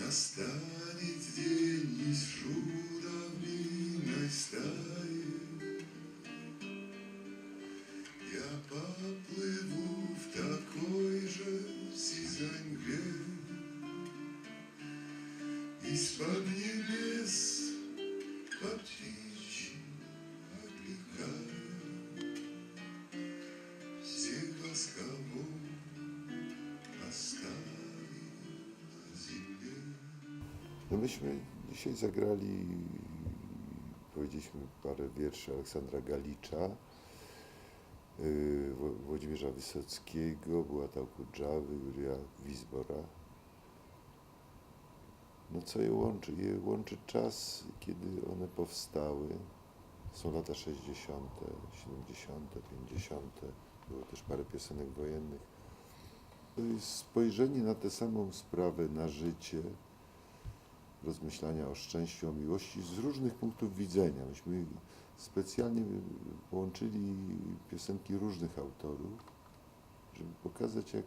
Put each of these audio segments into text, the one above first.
Настанет день из журавлиной No myśmy dzisiaj zagrali, powiedzieliśmy parę wierszy Aleksandra Galicza, Wło- Włodzimierza Wysockiego, Bułata Kudrzawy, Jurija Wizbora. No co je łączy? Je łączy czas, kiedy one powstały. Są lata 60., 70., 50., było też parę piosenek wojennych. To jest spojrzenie na tę samą sprawę, na życie, rozmyślania o szczęściu, o miłości z różnych punktów widzenia. Myśmy specjalnie połączyli piosenki różnych autorów, żeby pokazać, jak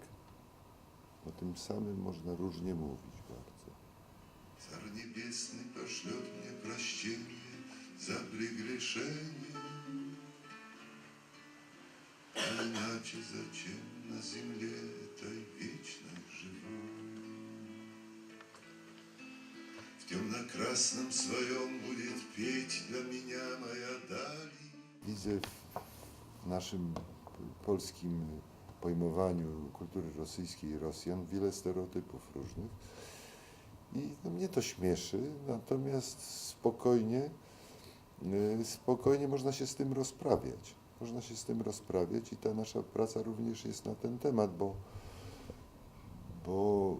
o tym samym można różnie mówić bardzo. Car niebiesny poślot mnie prościenie za przygryszenie, ale macie za ciemna ziemie tajemnicy. темно-красном своем будет петь для меня моя даль. Widzę w naszym polskim pojmowaniu kultury rosyjskiej i Rosjan wiele stereotypów różnych. I no, mnie to śmieszy, natomiast spokojnie, y, spokojnie można się z tym rozprawiać. Można się z tym rozprawiać i ta nasza praca również jest na ten temat, bo, bo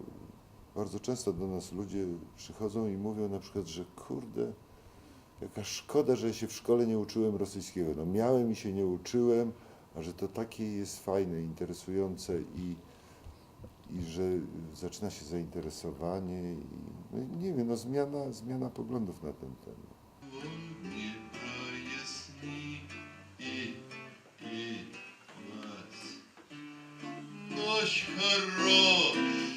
bardzo często do nas ludzie przychodzą i mówią na przykład, że kurde, Jaka szkoda, że się w szkole nie uczyłem rosyjskiego. No miałem i się nie uczyłem, a że to takie jest fajne, interesujące i, i że zaczyna się zainteresowanie i no, nie wiem, no zmiana, zmiana poglądów na ten temat. Не проясни и, и мать. Ночь хорошие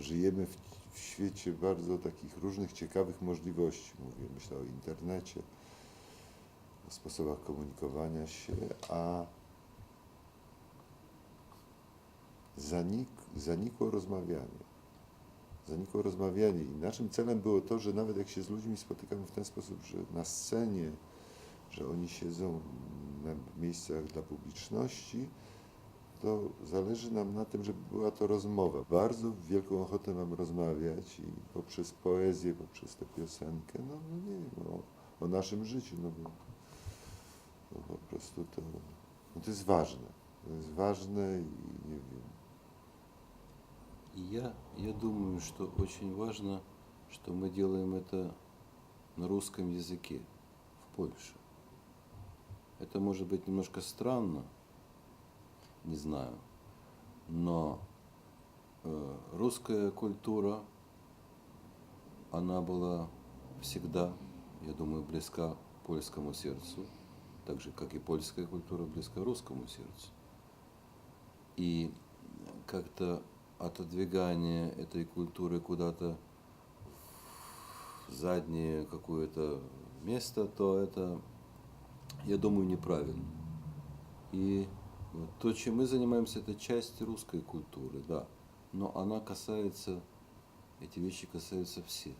Żyjemy w, w, świecie bardzo takich różnych ciekawych możliwości. Mówię, myślę o internecie, o sposobach komunikowania się, a zanik, zanikło rozmawianie. Zanikło rozmawianie i naszym celem było to, że nawet jak się z ludźmi spotykamy w ten sposób, że na scenie, że oni siedzą na miejscach dla publiczności, to zależy nam na tym, żeby była to rozmowa. Bardzo wielką ochotę mam rozmawiać i poprzez poezję, poprzez tę piosenkę, no, no nie wiem, o, o naszym życiu, no bo, po prostu to, no to jest ważne. To jest ważne i nie wiem. Я, я думаю, что очень важно, что мы делаем это на русском языке в Польше. Это может быть немножко странно, не знаю, но э, русская культура, она была всегда, я думаю, близка польскому сердцу, так же, как и польская культура близка русскому сердцу. И как-то отодвигание этой культуры куда-то в заднее какое-то место, то это, я думаю, неправильно. И вот то, чем мы занимаемся, это часть русской культуры, да. Но она касается, эти вещи касаются всех.